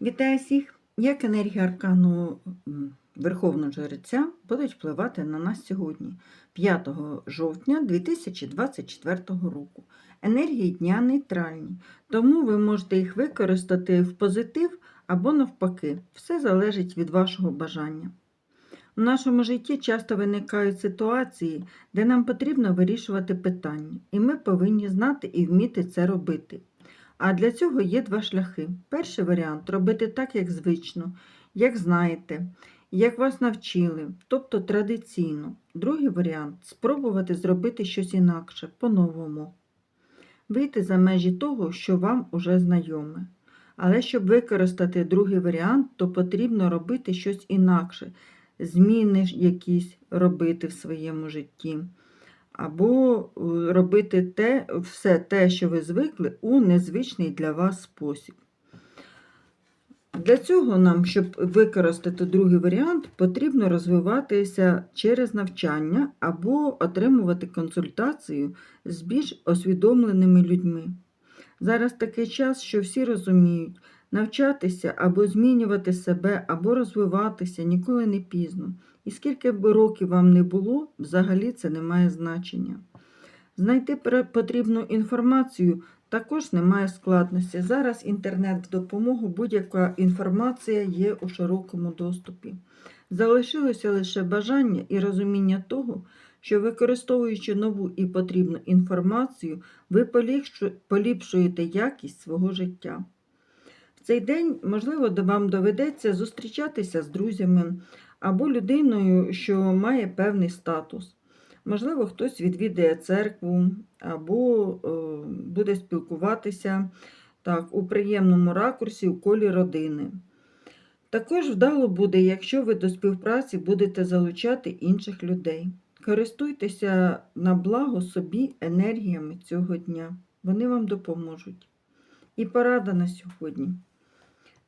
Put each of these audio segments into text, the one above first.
Вітаю всіх! Як енергія аркану Верховного Жреця будуть впливати на нас сьогодні, 5 жовтня 2024 року. Енергії дня нейтральні, тому ви можете їх використати в позитив або навпаки. Все залежить від вашого бажання. У нашому житті часто виникають ситуації, де нам потрібно вирішувати питання, і ми повинні знати і вміти це робити. А для цього є два шляхи. Перший варіант робити так, як звично, як знаєте, як вас навчили, тобто традиційно. Другий варіант спробувати зробити щось інакше, по-новому. Вийти за межі того, що вам уже знайоме. Але щоб використати другий варіант, то потрібно робити щось інакше, зміни якісь робити в своєму житті або е, робити те, все те, що ви звикли, у незвичний для вас спосіб. Для цього нам, щоб використати другий варіант, потрібно розвиватися через навчання або отримувати консультацію з більш освідомленими людьми. Зараз такий час, що всі розуміють, навчатися або змінювати себе, або розвиватися ніколи не пізно. І скільки б років вам не було, взагалі це не має значення. Знайти потрібну інформацію також немає складності. Зараз інтернет в допомогу, будь-яка інформація є у широкому доступі. Залишилося лише бажання і розуміння того, що використовуючи нову і потрібну інформацію, ви поліпшуєте якість свого життя. Цей день, можливо, вам доведеться зустрічатися з друзями або людиною, що має певний статус. Можливо, хтось відвідає церкву або е, буде спілкуватися так, у приємному ракурсі у колі родини. Також вдало буде, якщо ви до співпраці будете залучати інших людей. Користуйтеся на благо собі енергіями цього дня. Вони вам допоможуть. І порада на сьогодні.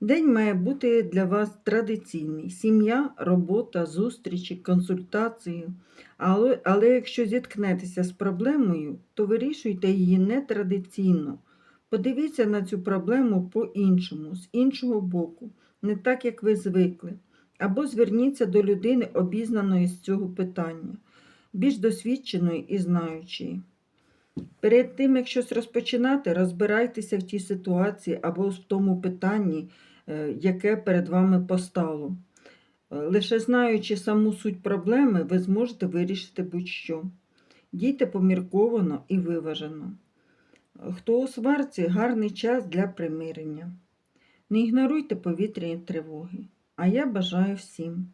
День має бути для вас традиційний: сім'я, робота, зустрічі, консультації. Але, але якщо зіткнетеся з проблемою, то вирішуйте її нетрадиційно. Подивіться на цю проблему по-іншому, з іншого боку, не так, як ви звикли. Або зверніться до людини, обізнаної з цього питання, більш досвідченої і знаючої. Перед тим, як щось розпочинати, розбирайтеся в тій ситуації або в тому питанні, яке перед вами постало. Е, Лише знаючи саму суть проблеми, ви зможете вирішити будь-що. Дійте помірковано і виважено. Хто у сварці гарний час для примирення. Не ігноруйте повітряні тривоги. А я бажаю всім.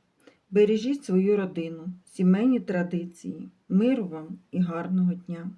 Бережіть свою родину, сімейні традиції, миру вам і гарного дня.